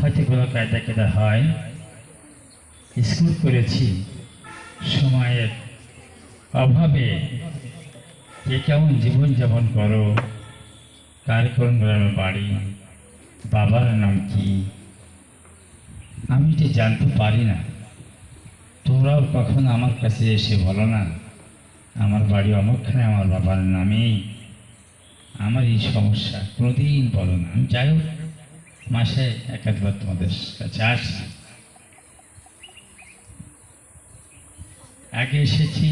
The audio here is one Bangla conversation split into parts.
হয়তো কোনো কায়দা কেদা হয়। স্কুল করেছি সময়ের অভাবে কে কেমন জীবনযাপন করো, কার কোন গ্রামে বাড়ি, বাবার নাম কি, আমি এটা জানতে পারি না। তোমরাও কখনো আমার কাছে এসে বলো না, আমার বাড়ি অমুকখানে, আমার বাবার নামেই। আমার এই সমস্যা কোনোদিন বলো না। আমি যাই হোক মাসে একাধবার তোমাদের কাছে আসি আগে এসেছি।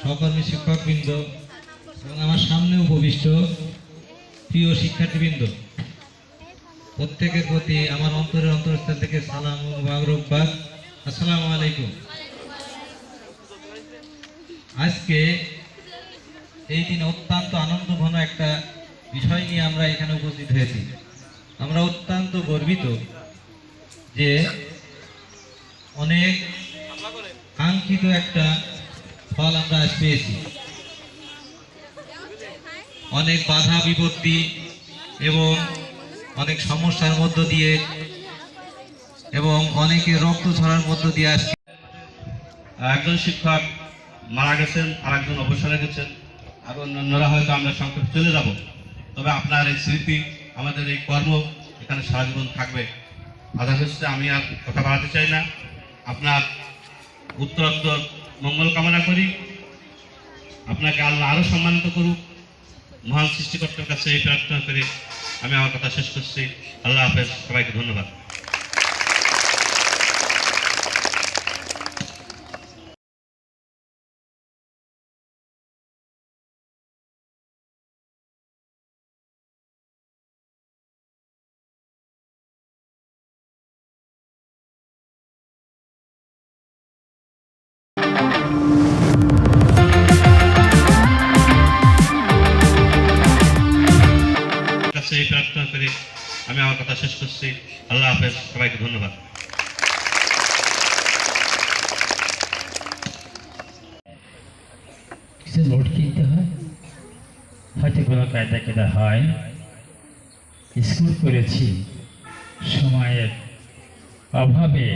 সহকর্মী শিক্ষকবৃন্দ এবং আমার সামনে উপবিষ্ট প্রিয় শিক্ষার্থীবৃন্দ, প্রত্যেকের প্রতি আমার অন্তরের অন্তরস্থল থেকে সালাম মাগরুকবাদ আসসালামু আলাইকুম। আজকে এই দিন অত্যন্ত আনন্দঘন একটা বিষয় নিয়ে আমরা এখানে উপস্থিত হয়েছি। আমরা অত্যন্ত গর্বিত যে অনেক কাঙ্ক্ষিত একটা ফল আমরা আজ পেয়েছি। অনেক বাধা বিপত্তি এবং অনেক সমস্যার মধ্য দিয়ে এবং অনেকে রক্ত ছড়ার মধ্য দিয়ে আসছে। একজন শিক্ষক মারা গেছেন আর একজন অবসরে গেছেন, আর অন্যান্যরা হয়তো আমরা সংক্ষেপে চলে যাব। তবে আপনার এই স্মৃতি, আমাদের এই কর্ম এখানে সারা জীবন থাকবে। আধা হচ্ছে আমি আর কথা বাড়াতে চাই না। আপনার উত্তরোত্তর মঙ্গল কামনা করি। আপনাকে আল্লাহ আরও সম্মানিত করুক। মহান সৃষ্টিকর্তার কাছে এই প্রার্থনা করে আমি আমার কথা শেষ করছি। আল্লাহ হাফেজ, সবাইকে ধন্যবাদ। কাছে এই প্রার্থনা করে আমি আমার কথা শেষ করছি। আল্লাহ হাফেজ, সবাইকে ধন্যবাদ। নোট কিনতে হয়? হয়তো কোনো কায়দা কেদা হয়। স্কুল করেছি। সময়ের অভাবে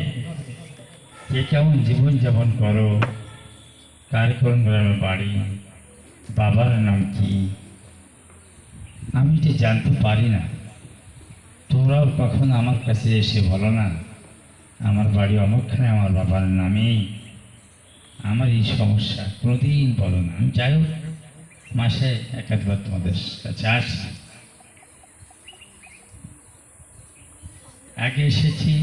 কে কেমন জীবনযাপন করো, কার কোন গ্রামে বাড়ি, বাবার নাম কি? আমি এটা জানতে পারি না তোমরাও কখন আমার কাছে এসে বলো না, আমার বাড়ি অমুকখানে আমার বাবার নামেই। আমার এই সমস্যা কোনোদিন বলো না। আমি যাই হোক, মাসে একাধবার তোমাদের কাছে আসি আগে এসেছি